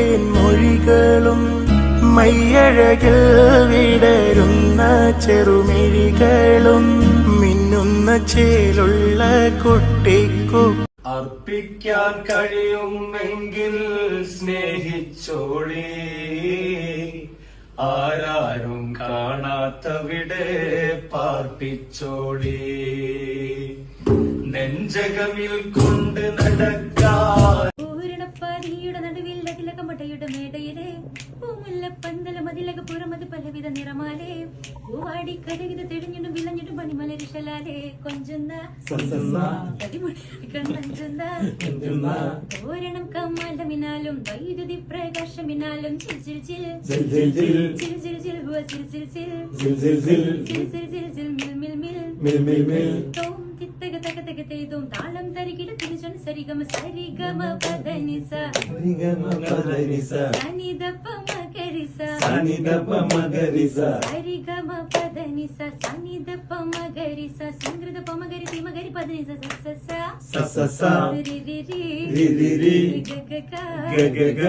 കൈകളും മയ്യഴകിൽ വിടരുന്ന ചെറുമിഴികളും മിന്നുന്ന ചേലുള്ള കുട്ടിക്കു അർപ്പിക്കാൻ കഴിയുമെങ്കിൽ സ്നേഹിച്ചോളി. ആരാരും കാണാത്തവിടെ പാർപ്പിച്ചോളി. നെഞ്ചകമിൽ കൊണ്ട് നടക്കാൻ അതിലകമടയുടെ മേടയിലെ പൂമുല്ല പന്തല മതിലക പുറമത് പലവിധ നിറമാലേ പൂവാടി കരകിത് തെളിഞ്ഞിടും വിളഞ്ഞിടും പണിമലരിശലാലേ കൊഞ്ചുന്ന കണ്ണഞ്ചുന്ന തോരണം കമാലമിനാലും വൈദ്യുതി പ്രകാശമിനാലും ചിൽ ചിൽ ചിൽ. ചിൽ ചിൽ ചിൽ. ചിൽ ചിൽ ചിൽ ചിൽ ചിൽ ചിൽ. ചിൽ ചിൽ ചിൽ. മിൽ മിൽ മിൽ. തോം തിത്തക తెగ తెగ తెగ తేదోం తాళం తరిగిల తిరిజన సరిగమ సరిగమ పదనిస సరిగమ పదనిస సని దప్ప మగరిస సని దప్ప మగరిస సరిగమ పదనిస సని దప్ప మగరిస సంగృత పమగరి తిమగరి పదనిస స. స స స. స రి రి రి రి రి రి. గ గ గ. గ గ గ.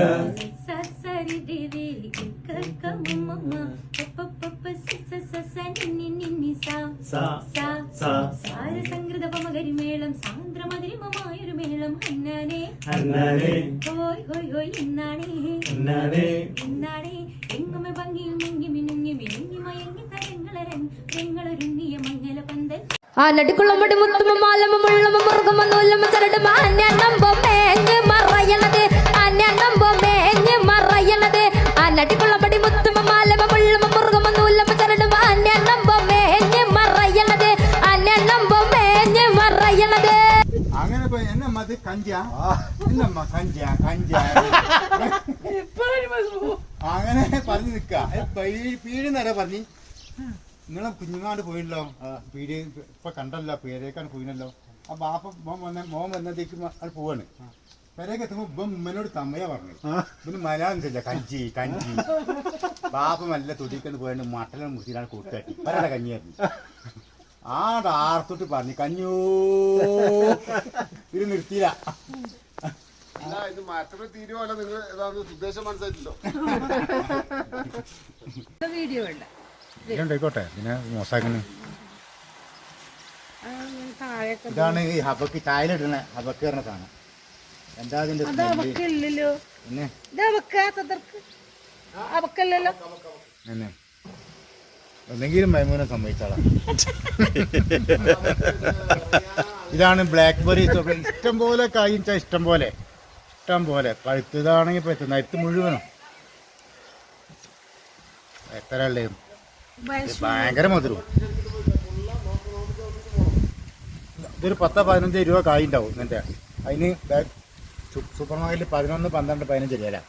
స స రి రి రి గ గ మ സ സ സാരസംഗൃത പമഗരി മേളം ഭംഗിയും മുങ്ങി മിനുങ്ങി മിനുങ്ങി മയങ്ങി തരങ്ങളരൻ ഞങ്ങളൊരുങ്ങിയ മംഗല പന്തൽ ആ നടിക്കുള്ളമടി മുത്തുമ മാലമ മുള്ളമ മുറുകമ നൂലമ ചരടുമ അന്യനമ്പോ മേഞ്ഞ് അങ്ങനെ പോയി എന്നമ്മ അത് കഞ്ച എന്നമ്മ കഞ്ച കഞ്ച അങ്ങനെ പറഞ്ഞു നിക്ക. നേരെ പറഞ്ഞു. നിങ്ങളെ കുഞ്ഞുങ്ങാണ്ട് പോയില്ലോ പീടി ഇപ്പൊ കണ്ടല്ലോ പേരേക്കാണ് പോയിനല്ലോ ആ ബാപ്പ മോൻ വന്ന മോൻ വന്നതേക്ക് അത് പോവാണ്. പേരേക്ക് എത്തുമ്പോ ഇപ്പൊ ഉമ്മനോട് തമ്മയാ പറഞ്ഞു. പിന്നെ മലയാളം ചെല്ല കഞ്ചി കഞ്ചി. ബാപ്പ നല്ല തുടിക്കണ്ട് പോയാണ് മട്ടലും മുസിലാണ് കൂട്ടുകാട്ടി പരട കഞ്ഞിയായിരുന്നു ആട് ആർത്തിട്ട് പറഞ്ഞു. കഞ്ഞൂ. ഇത് നിർത്തിയില്ല. ഇത് മാറ്റം നിങ്ങൾ ഏതാണ്ട് ഉദ്ദേശം മനസ്സിലായിട്ടില്ലോ. ഉണ്ടായിക്കോട്ടെ പിന്നെ മോശമാക്കുന്നു ഇതാണ് ഈ ഹബക്ക് ചായലിടണ ഹബക്ക് പറഞ്ഞ സാധനം. എന്താ അതിന്റെ പിന്നെ? അവക്കല്ലല്ലോ. എന്നെ ഒന്നെങ്കിലും മൈമൂനെ സമ്മതിച്ചാളാ. ഇതാണ് ബ്ലാക്ക് ബെറി ഇഷ്ടം പോലെ കായിച്ച ഇഷ്ടം പോലെ. ഇഷ്ടം പോലെ. പഴുത്തതാണെങ്കിൽ പറ്റും നരുത്ത് മുഴുവനും. എത്ര അല്ലേ ഭയങ്കര മധുരവും ഇതൊരു പത്ത് പതിനഞ്ച് രൂപ കായ് ഉണ്ടാവും ഇങ്ങനത്തെ അതിന് സൂപ്പർ മാർക്കറ്റിൽ പതിനൊന്ന് പന്ത്രണ്ട് പതിനഞ്ച് രൂപ അല്ലേ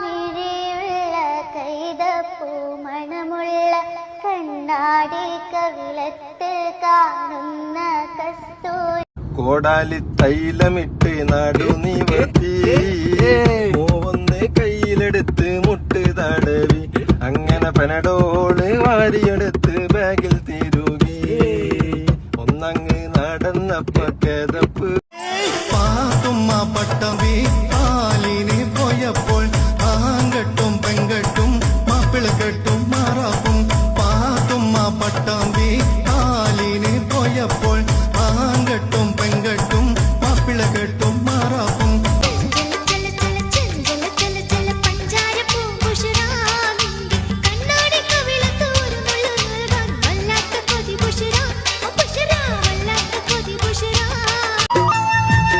മിഴിയുള്ള കൈതപ്പൂ മണമുള്ള കണ്ണാടി കവിളത്തിൽ കാണുന്ന കസ്തൂരി. കോടാലി തൈലമിട്ട് നടു നിവർത്തി മൂവൊന്ന് കയ്യിലെടുത്ത് മുട്ട് തടവി. അങ്ങനെ പനടോൾ വാരിയെടുത്ത്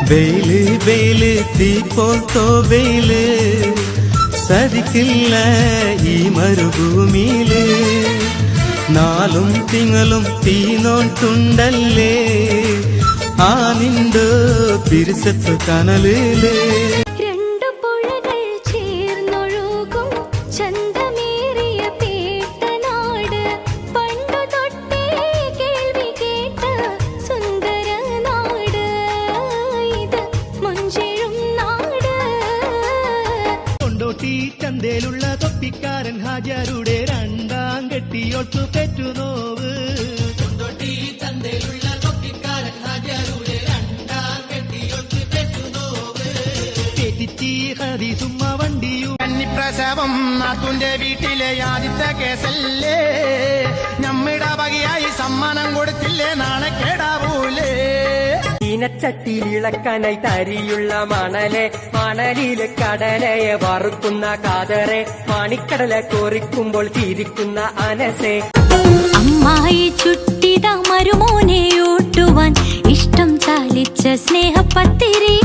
വെയില് വെയില് തീ പോത്തോ വെയില് സരിക്കില്ല ഈ മരുഭൂമിയില് നാലും തിങ്ങളും തീനോട്ടുണ്ടല്ലേ ആ നിന്റെ പിരിസത്ത് കനലിലേ കൊണ്ടോട്ടി ചന്തയിലുള്ള തൊപ്പിക്കാരൻ ഹാജരുടെ രണ്ടാം കെട്ടിയോട്ടു പെറ്റുനോവ്. ചന്തയിലുള്ള തൊപ്പിക്കാരൻ രണ്ടാം കെട്ടിയോൾക്ക് പെറ്റുനോവ് തെറ്റിച്ചി നാത്തുന്റെ വീട്ടിലെ ആദ്യത്തെ കേസല്ലേ? നമ്മുടെ വകയായി സമ്മാനം കേടാവൂലേ ചീനച്ചട്ടിയിൽ ഇളക്കാനായി തരിയുള്ള മണലെ മണലിലെ കടലയെ വറുക്കുന്ന കാതറെ മാണിക്കടല കോറിക്കുമ്പോൾ ചിരിക്കുന്ന അനസെ. അമ്മായി ചുട്ടിത മരുമോനെ ഓട്ടുവാൻ ഇഷ്ടം ചാലിച്ച സ്നേഹപ്പത്തിരി.